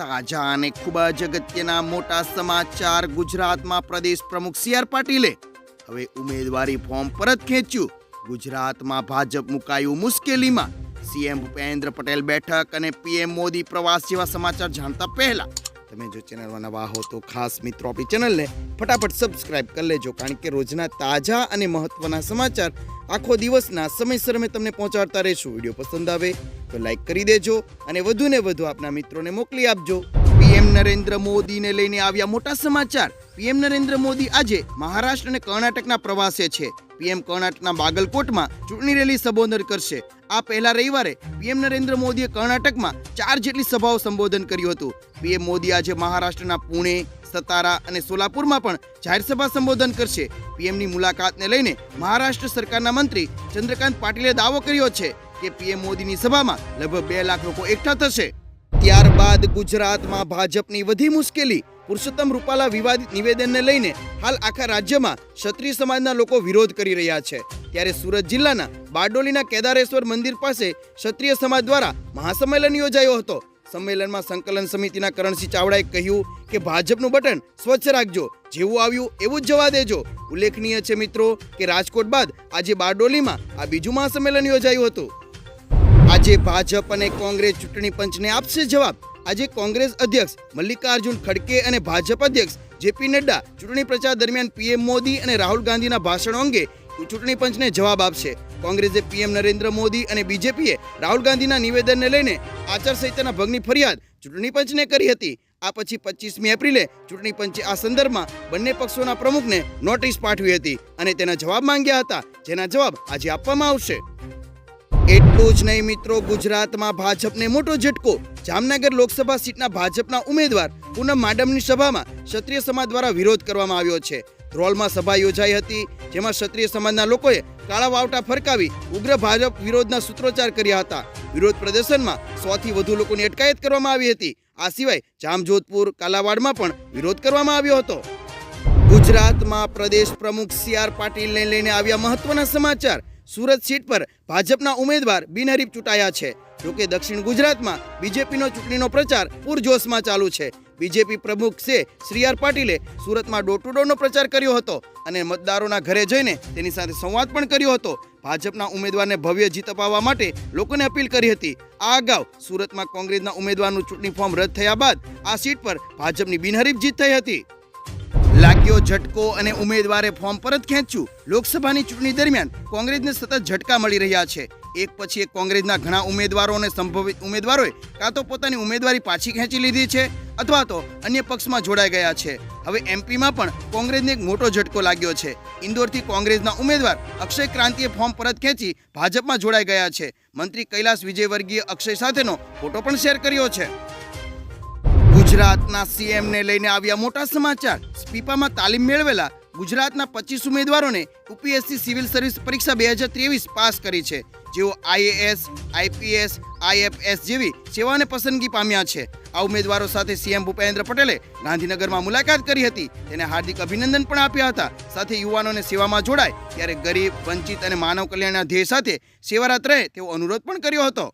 તાજા અને ખૂબ જ અગત્યના મોટા સમાચાર ગુજરાતમાં પ્રદેશ પ્રમુખ સી આર પાટીલે. હવે ઉમેદવારી ફોર્મ પરત ખેંચ્યું. ગુજરાતમાં ભાજપ મુકાયું મુશ્કેલીમાં. સીએમ ભૂપેન્દ્ર પટેલ બેઠક અને પીએમ મોદી પ્રવાસ જેવા સમાચાર જાણતા પહેલા. તમે જો ચેનલમાં નવા હો તો ખાસ મિત્રો આપણી ચેનલને ફટાફટ સબસ્ક્રાઇબ કરી લેજો, કારણ કે રોજના તાજા અને મહત્વના સમાચાર આખો દિવસના સમયસર અમે તમને પહોંચાડતા રહીશું. વીડિયો પસંદ આવે તો લાઈક કરી દેજો અને વધુ ને વધુ આપના મિત્રોને મોકલી આપજો. પીએમ નરેન્દ્ર મોદીને લઈને આવ્યા મોટા સમાચાર. પીએમ નરેન્દ્ર મોદી આજે મહારાષ્ટ્ર અને કર્ણાટકના પ્રવાસે છે. પીએમ કર્ણાટકના બાગલકોટમાં ચૂંટણી રેલી સંબોધન કરશે. આ પહેલા રવિવારે પીએમ નરેન્દ્ર મોદીએ કર્ણાટકમાં ચાર જેટલી સભાઓ સંબોધન કર્યું હતું. પીએમ મોદી આજે મહારાષ્ટ્રના પુણે, સતારા અને સોલાપુરમાં પણ જાહેર સભા સંબોધન કરશે. પીએમની મુલાકાતને લઈને મહારાષ્ટ્ર સરકારના મંત્રી ચંદ્રકાંત પાટીલે દાવો કર્યો છે. કે પીએમ મોદીની સભામાં લગભગ બે લાખ લોકો એકઠા થશે. ત્યારબાદ ગુજરાતમાં ભાજપની વધી મુશ્કેલી. પુરુષોત્તમ રૂપાલા વિવાદિત નિવેદનને લઈને હાલ આખા રાજ્યમાં ક્ષત્રિય સમાજના લોકો વિરોધ કરી રહ્યા છે. ત્યારે સુરત જિલ્લાના બારડોલીના કેદારેશ્વર મંદિર પાસે ક્ષત્રિય સમાજ દ્વારા મહાસંમેલન યોજાયો હતો. સંમેલનમાં સંકલન સમિતિના કરણસિંહ ચાવડાએ કહ્યું કે ભાજપનું બટન સ્વચ્છ રાખજો, જેવું આવ્યું એવું જ જવા દેજો. ઉલ્લેખનીય છે મિત્રો કે રાજકોટ બાદ આજે બારડોલીમાં આ બીજું મહાસંમેલન યોજાયું હતું. આજે ભાજપ અને કોંગ્રેસ ચૂંટણી પંચને આપશે જવાબ. આજે કોંગ્રેસ અધ્યક્ષ મલ્લિકાર્જુન ખડકે અને ભાજપ અધ્યક્ષ જેપી નડ્ડા ચૂંટણી પ્રચાર દરમિયાન પીએમ મોદી અને રાહુલ ગાંધીના ભાષણો અંગે ચૂંટણી પંચને જવાબ આપશે. કોંગ્રેસે પીએમ નરેન્દ્ર મોદી અને બીજેપીએ રાહુલ ગાંધીના નિવેદનને લઈને આચારસંહિતાના ભંગની ફરિયાદ ચૂંટણી પંચને કરી હતી. આ પછી પચીસમી એપ્રિલે ચૂંટણી પંચે આ સંદર્ભમાં બંને પક્ષોના પ્રમુખને નોટિસ પાઠવી હતી અને તેના જવાબ માંગ્યા હતા, જેના જવાબ આજે આપવામાં આવશે. એટલું જ નહીં મિત્રો, ગુજરાતમાં ભાજપને મોટો ઝટકો. જામનગર લોકસભા સીટના ભાજપના ઉમેદવાર પૂનમ માડમની સભામાં ક્ષત્રિય સમાજ દ્વારા વિરોધ કરવામાં આવ્યો છે. ધ્રોલમાં સભા યોજાઈ હતી, જેમાં ક્ષત્રિય સમાજના લોકોએ કાળા વાવટા ફરકાવી ઉગ્ર ભાજપ વિરોધના સૂત્રોચ્ચાર કર્યા હતા. વિરોધ પ્રદર્શનમાં સોથી વધુ લોકોની અટકાયત કરવામાં આવી હતી. આ સિવાય જામજોધપુર, કાલાવાડમાં પણ વિરોધ કરવામાં આવ્યો હતો. ગુજરાતમાં પ્રદેશ પ્રમુખ સી આર પાટીલને લઈને આવ્યા મહત્વના સમાચાર. સુરત સીટ પર ભાજપના ઉમેદવાર બિનહરીફ ચૂંટાયા છે. જોકે દક્ષિણ ગુજરાતમાં બીજેપીનો ચૂંટણીનો પ્રચાર પૂરજોશમાં ચાલુ છે. બીજેપી પ્રમુખ છે શ્રી આર પાટીલે સુરતમાં ડોર ટુ ડોરનો પ્રચાર કર્યો હતો અને મતદારોના ઘરે જઈને તેની સાથે સંવાદ પણ કર્યો હતો. ભાજપના ઉમેદવારને ભવ્ય જીત અપાવવા માટે લોકોને અપીલ કરી હતી. આ અગાઉ સુરતમાં કોંગ્રેસના ઉમેદવારનું ચૂંટણી ફોર્મ રદ થયા બાદ આ સીટ પર ભાજપની બિનહરીફ જીત થઈ હતી. લાગ્યો ઝટકો અને ઉમેદવારે ફોર્મ પરત ખેંચ્યું. લોકસભાની ચૂંટણી દરમિયાન કોંગ્રેસને સતત ઝટકા મળી રહ્યા છે. એક પછી એક કોંગ્રેસના ઘણા ઉમેદવારો અને સંભવિત ઉમેદવારોએ કાં તો પોતાની ઉમેદવારી પાછી ખેંચી લીધી છે અથવા તો અન્ય પક્ષમાં જોડાઈ ગયા છે. હવે એમપીમાં પણ કોંગ્રેસને એક મોટો ઝટકો લાગ્યો છે. ઇન્દોરથી કોંગ્રેસના ઉમેદવાર અક્ષય ક્રાંતિએ ફોર્મ પરત ખેંચી ભાજપમાં જોડાઈ ગયા છે. મંત્રી કૈલાસ વિજયવર્ગીય અક્ષય સાથેનો ફોટો પણ શેર કર્યો છે. ગુજરાતના સીએમને લઈને આવ્યા મોટા સમાચાર. સ્પીપામાં તાલીમ મેળવેલા ગુજરાતના પચીસ ઉમેદવારોને યુપીએસસી સિવિલ સર્વિસ પરીક્ષા બે હજાર ત્રેવીસ પાસ કરી છે. જેઓ આઈએએસ, આઈપીએસ, આઈએફએસ જેવી સેવાને પસંદગી પામ્યા છે. આ ઉમેદવારો સાથે સીએમ ભૂપેન્દ્ર પટેલે ગાંધીનગરમાં મુલાકાત કરી હતી. તેને હાર્દિક અભિનંદન પણ આપ્યા હતા. સાથે યુવાનોને સેવામાં જોડાય ત્યારે ગરીબ, વંચિત અને માનવ કલ્યાણના ધ્યેય સાથે સેવારત રહે તેવો અનુરોધ પણ કર્યો હતો.